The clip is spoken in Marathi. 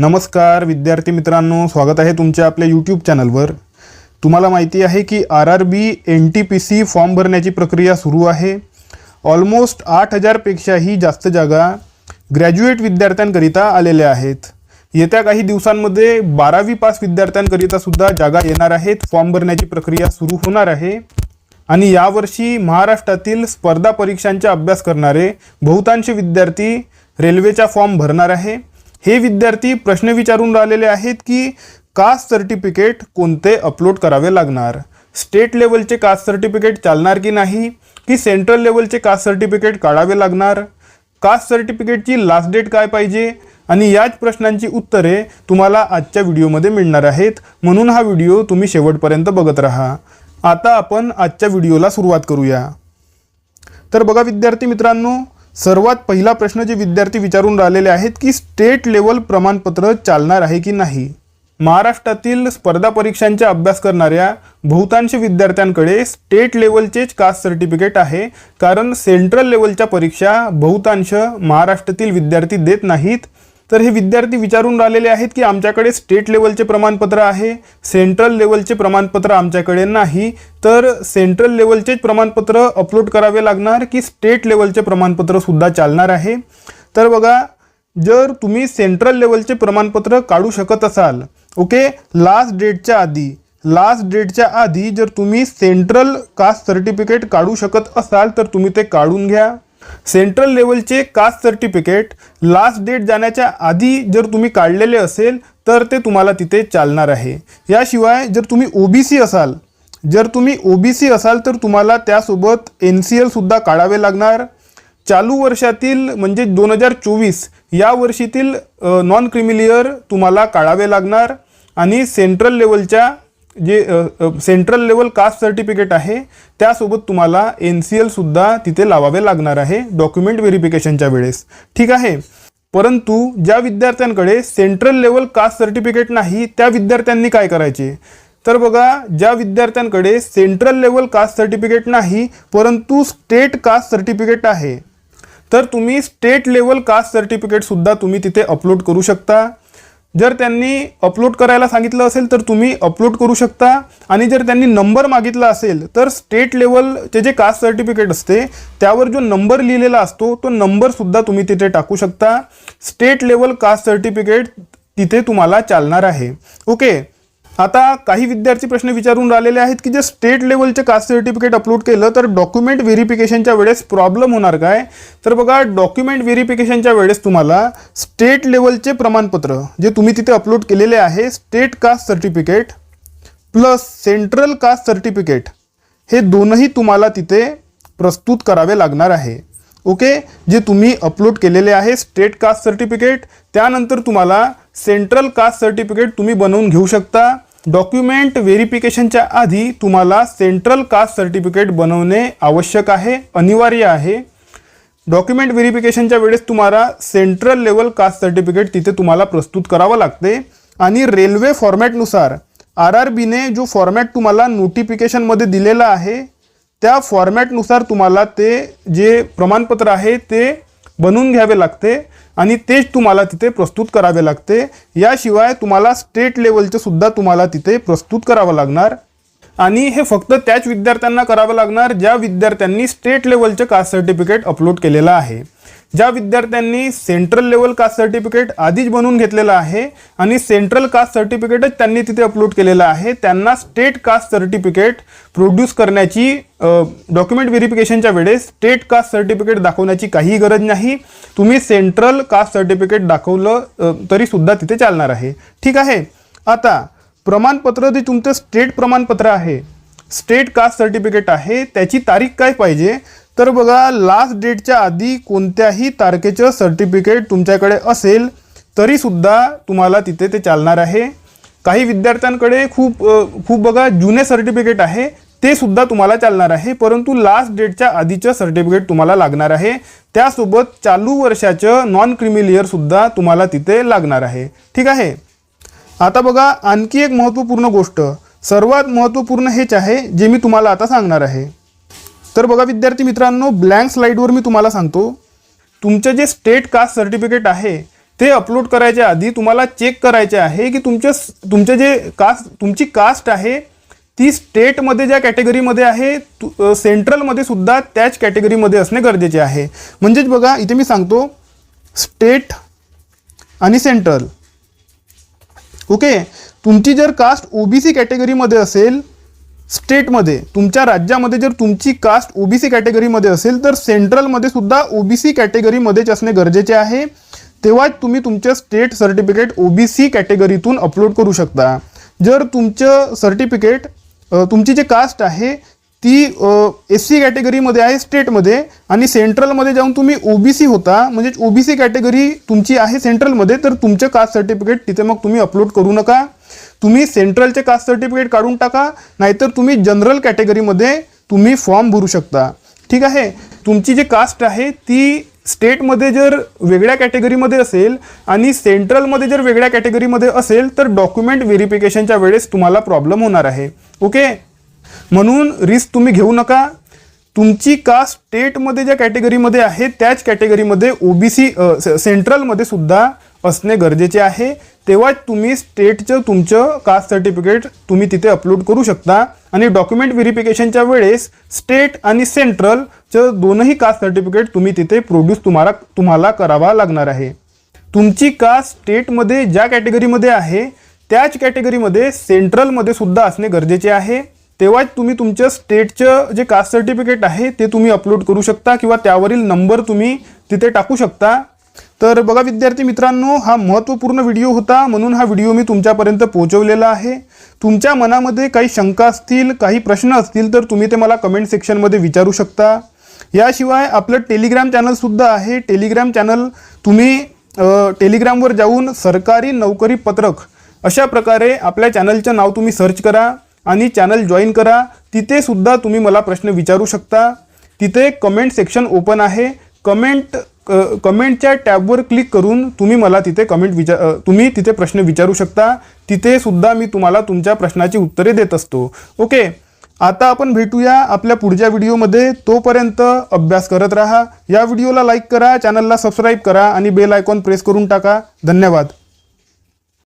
नमस्कार विद्यार्थी मित्रांनो स्वागत आहे तुमच्या आपल्या यूट्यूब चॅनलवर तुम्हाला माहिती आहे की R R B N T P C form भरण्याची प्रक्रिया सुरू आहे. ऑलमोस्ट आठ हजारपेक्षाही जास्त जागा ग्रॅज्युएट विद्यार्थ्यांकरिता आलेल्या आहेत. येत्या काही दिवसांमध्ये बारावी पास विद्यार्थ्यांकरिता सुद्धा जागा येणार आहेत. फॉर्म भरण्याची प्रक्रिया सुरू होणार आहे. आणि यावर्षी महाराष्ट्रातील स्पर्धा परीक्षांचा अभ्यास करणारे बहुतांश विद्यार्थी रेल्वेचा फॉर्म भरणार आहे. हे विद्यार्थी प्रश्न विचारून राहिलेले आहेत की कास्ट सर्टिफिकेट कोणते अपलोड करावे लागणार? स्टेट लेवलचे कास्ट सर्टिफिकेट चालणार की नाही? की सेंट्रल लेवलचे कास्ट सर्टिफिकेट काढावे लागणार? कास्ट सर्टिफिकेटची लास्ट डेट काय पाहिजे? आणि याच प्रश्नांची उत्तरे तुम्हाला आजच्या व्हिडिओमध्ये मिळणार आहेत. म्हणून हा व्हिडिओ तुम्ही शेवटपर्यंत बघत राहा. आता आपण आजच्या व्हिडिओला सुरुवात करूया. तर बघा विद्यार्थी मित्रांनो सर्वात पहिला प्रश्न जे विद्यार्थी विचारून राहिलेले आहेत की स्टेट लेवल प्रमाणपत्र चालणार आहे की नाही? महाराष्ट्रातील स्पर्धा परीक्षांचा अभ्यास करणाऱ्या बहुतांश विद्यार्थ्यांकडे स्टेट लेवलचेच कास्ट सर्टिफिकेट आहे. कारण सेंट्रल लेवलच्या परीक्षा बहुतांश महाराष्ट्रातील विद्यार्थी देत नाहीत. तर हे विद्यार्थी विचारून राहिलेले आहेत की आमच्याकडे स्टेट लेवलचे प्रमाणपत्र आहे सेंट्रल लेवलचे प्रमाणपत्र आमच्याकडे नाही तर सेंट्रल लेवलचेच प्रमाणपत्र अपलोड करावे लागणार की स्टेट लेवलचे प्रमाणपत्रसुद्धा चालणार आहे? तर बघा जर तुम्ही सेंट्रल लेवलचे प्रमाणपत्र काढू शकत असाल ओके लास्ट डेटच्या आधी लास्ट डेटच्या आधी जर तुम्ही सेंट्रल कास्ट सर्टिफिकेट काढू शकत असाल तर तुम्ही ते काढून घ्या. सेंट्रल लेवलचे कास्ट सर्टिफिकेट लास्ट डेट जाण्याच्या आधी जर तुम्ही काढलेले असेल तर ते तुम्हाला तिथे चालणार आहे. याशिवाय जर तुम्ही ओबीसी असाल जर तुम्ही ओबीसी असाल तर तुम्हाला त्यासोबत एन सी एलसुद्धा काढावे लागणार. चालू वर्षातील म्हणजे दोन हजार चोवीस या वर्षीतील नॉन क्रिमिलियर तुम्हाला काढावे लागणार. आणि सेंट्रल लेवलच्या जे सेंट्रल लेवल कास्ट सर्टिफिकेट आहे त्यासोबत तुम्हाला एन सी एलसुद्धा तिथे लावावे लागणार आहे डॉक्युमेंट व्हेरिफिकेशनच्या वेळेस. ठीक आहे? परंतु ज्या विद्यार्थ्यांकडे सेंट्रल लेवल कास्ट सर्टिफिकेट नाही त्या विद्यार्थ्यांनी काय करायचे? तर बघा ज्या विद्यार्थ्यांकडे सेंट्रल लेवल कास्ट सर्टिफिकेट नाही परंतु स्टेट कास्ट सर्टिफिकेट आहे तर तुम्ही स्टेट लेवल कास्ट सर्टिफिकेटसुद्धा तुम्ही तिथे अपलोड करू शकता. जर त्यांनी अपलोड करायला सांगितलं असेल तर तुम्ही अपलोड करू शकता. आणि जर त्यांनी नंबर मागितला असेल तर स्टेट लेवलचे जे कास्ट सर्टिफिकेट असते त्यावर जो नंबर लिहिलेला असतो तो नंबरसुद्धा तुम्ही तिथे टाकू शकता. स्टेट लेवल कास्ट सर्टिफिकेट तिथे तुम्हाला चालणार आहे. ओके आता काही विद्यार्थी प्रश्न विचारून राहिलेले आहेत की जे स्टेट लेवलचे कास्ट सर्टिफिकेट अपलोड केलं तर डॉक्युमेंट व्हेरिफिकेशनच्या वेळेस प्रॉब्लेम होणार काय? तर बघा डॉक्युमेंट व्हेरिफिकेशनच्या वेळेस तुम्हाला स्टेट लेवलचे प्रमाणपत्र जे तुम्ही तिथे अपलोड केलेले आहे state caste certificate plus central caste certificate हे दोनही तुम्हाला तिथे प्रस्तुत करावे लागणार आहे. ओके जे तुम्ही अपलोड केलेले आहे स्टेट कास्ट सर्टिफिकेट त्यानंतर तुम्हाला सेंट्रल कास्ट सर्टिफिकेट तुम्ही बनवून घेऊ शकता. डॉक्युमेंट व्हेरिफिकेशनच्या आधी तुम्हाला सेंट्रल कास्ट सर्टिफिकेट बनवणे आवश्यक आहे अनिवार्य आहे. डॉक्युमेंट व्हेरिफिकेशनच्या वेळेस तुम्हाला सेंट्रल लेवल कास्ट सर्टिफिकेट तिथे तुम्हाला प्रस्तुत करावं लागते. आणि रेल्वे फॉर्मॅटनुसार आर आर बीने जो फॉर्मॅट तुम्हाला नोटिफिकेशनमध्ये दिलेला आहे त्या फॉर्मॅटनुसार तुम्हाला ते जे प्रमाणपत्र आहे ते बनवून घ्यावे लागते. आणि तेच तुम्हाला तिथे प्रस्तुत करावे लागते. याशिवाय तुम्हाला स्टेट लेवलचे सुद्धा तुम्हाला तिथे प्रस्तुत करावं लागणार. आणि हे फक्त त्याच विद्यार्थ्यांना करावं लागणार ज्या विद्यार्थ्यांनी स्टेट लेवलचे कास्ट सर्टिफिकेट अपलोड केलेलं आहे. ज्या विद्यार्थ्यांनी सेंट्रल लेवल कास्ट सर्टिफिकेट आधीच बनवून घेतलेलं आहे आणि सेंट्रल कास्ट सर्टिफिकेटच त्यांनी तिथे अपलोड केलेलं आहे त्यांना स्टेट कास्ट सर्टिफिकेट प्रोड्यूस करण्याची डॉक्युमेंट व्हेरिफिकेशनच्या वेळेस स्टेट कास्ट सर्टिफिकेट दाखवण्याची काही गरज नाही. तुम्ही सेंट्रल कास्ट सर्टिफिकेट दाखवलं तरीसुद्धा तिथे चालणार आहे. ठीक आहे? आता प्रमाणपत्र जे तुमचं स्टेट प्रमाणपत्र आहे स्टेट कास्ट सर्टिफिकेट आहे त्याची तारीख काय पाहिजे? तर बघा लास्ट डेटच्या आधी कोणत्याही तारखेचं सर्टिफिकेट तुमच्याकडे असेल तरीसुद्धा तुम्हाला तिथे ते चालणार आहे. काही विद्यार्थ्यांकडे खूप खूप बघा जुने सर्टिफिकेट आहे ते सुद्धा तुम्हाला चालणार आहे परंतु लास्ट डेटच्या आधीचं सर्टिफिकेट तुम्हाला लागणार आहे. त्यासोबत चालू वर्षाचं नॉन क्रिमिलियरसुद्धा तुम्हाला तिथे लागणार आहे. ठीक आहे? आता बघा आणखी एक महत्त्वपूर्ण गोष्ट. सर्वात महत्त्वपूर्ण हेच आहे जे मी तुम्हाला आता सांगणार आहे. तर बघा विद्यार्थी मित्रांनो ब्लँक स्लाईडवर मी तुम्हाला सांगतो. तुमचं जे स्टेट कास्ट सर्टिफिकेट आहे ते अपलोड करायच्या आधी तुम्हाला चेक करायचे आहे की तुमच्या तुमचे जे कास्ट तुमची कास्ट आहे ती स्टेटमध्ये ज्या कॅटेगरीमध्ये आहे तु- सेंट्रलमध्ये सुद्धा त्याच कॅटेगरीमध्ये असणे गरजेचे आहे. म्हणजेच बघा इथे मी सांगतो स्टेट आणि सेंट्रल ओके तुमची जर कास्ट ओबीसी कॅटेगरीमध्ये असेल स्टेटमध्ये तुमच्या राज्यामध्ये जर तुमची कास्ट ओबीसी कॅटेगरीमध्ये असेल तर सेंट्रलमध्ये सुद्धा ओबीसी कॅटेगरीमध्येच असणे गरजेचे आहे. तेव्हाच तुम्ही तुमचं स्टेट सर्टिफिकेट ओबीसी कॅटेगरीतून अपलोड करू शकता. जर तुमचं सर्टिफिकेट तुमची जे कास्ट आहे ती एस सी कॅटेगरीमध्ये आहे स्टेटमध्ये आणि सेंट्रलमध्ये जाऊन तुम्ही ओबीसी होता म्हणजे ओबीसी कॅटेगरी तुमची आहे सेंट्रलमध्ये तर तुमचं कास्ट सर्टिफिकेट तिथे मग तुम्ही अपलोड करू नका. तुम्ही सेंट्रलचे कास्ट सर्टिफिकेट काढून टाका नाहीतर तुम्ही जनरल कॅटेगरीमध्ये तुम्ही फॉर्म भरू शकता. ठीक आहे? तुमची जी कास्ट आहे ती स्टेटमध्ये जर वेगळ्या कॅटेगरीमध्ये असेल आणि सेंट्रलमध्ये जर वेगळ्या कॅटेगरीमध्ये असेल तर डॉक्युमेंट व्हेरिफिकेशनच्या वेळेस तुम्हाला प्रॉब्लेम होणार आहे. ओके? म्हणून रिस्क तुम्ही घेऊ नका. तुमची कास्ट स्टेटमध्ये ज्या कॅटेगरीमध्ये आहे त्याच कॅटेगरीमध्ये ओबीसी सेंट्रलमध्ये सुद्धा असणे गरजेचे आहे. तेव्हाच तुम्ही स्टेटचं तुमचं कास्ट सर्टिफिकेट तुम्ही तिथे अपलोड करू शकता. आणि डॉक्युमेंट व्हेरिफिकेशनच्या वेळेस स्टेट आणि सेंट्रलचं दोनही कास्ट सर्टिफिकेट तुम्ही तिथे प्रोड्यूस तुम्हाला तुम्हाला करावा लागणार आहे. तुमची कास्ट स्टेटमध्ये ज्या कॅटेगरीमध्ये आहे त्याच कॅटेगरीमध्ये सेंट्रलमध्ये सुद्धा असणे गरजेचे आहे. तेव्हाच तुम्ही तुमच्या स्टेटचं जे कास्ट सर्टिफिकेट आहे ते तुम्ही अपलोड करू शकता किंवा त्यावरील नंबर तुम्ही तिथे टाकू शकता. तर बघा विद्यार्थी मित्रांनो हा महत्त्वपूर्ण व्हिडिओ होता म्हणून हा व्हिडिओ मी तुमच्यापर्यंत पोहोचवलेला आहे. तुमच्या मनामध्ये काही शंका असतील काही प्रश्न असतील तर तुम्ही ते मला कमेंट सेक्शनमध्ये विचारू शकता. याशिवाय आपलं टेलिग्राम चॅनलसुद्धा आहे. टेलिग्राम चॅनल तुम्ही टेलिग्रामवर जाऊन सरकारी नोकरी पत्रक अशा प्रकारे आपल्या चॅनलचं नाव तुम्ही सर्च करा आणि चॅनल जॉईन करा. तिथे सुद्धा तुम्ही मला प्रश्न विचारू शकता. तिथे कमेंट सेक्शन ओपन आहे. कमेंट कमेंटच्या टॅबवर क्लिक करून तुम्ही मला तिथे कमेंट विचार तुम्ही तिथे प्रश्न विचारू शकता. तिथे सुद्धा मी तुम्हाला तुमच्या प्रश्नाची उत्तरे देत असतो. ओके? आता आपण भेटूया आपल्या पुढच्या व्हिडिओमध्ये. तोपर्यंत अभ्यास करत राहा. या व्हिडिओला लाईक करा चॅनलला सबस्क्राईब करा आणि बेल आयकॉन प्रेस करून टाका. धन्यवाद.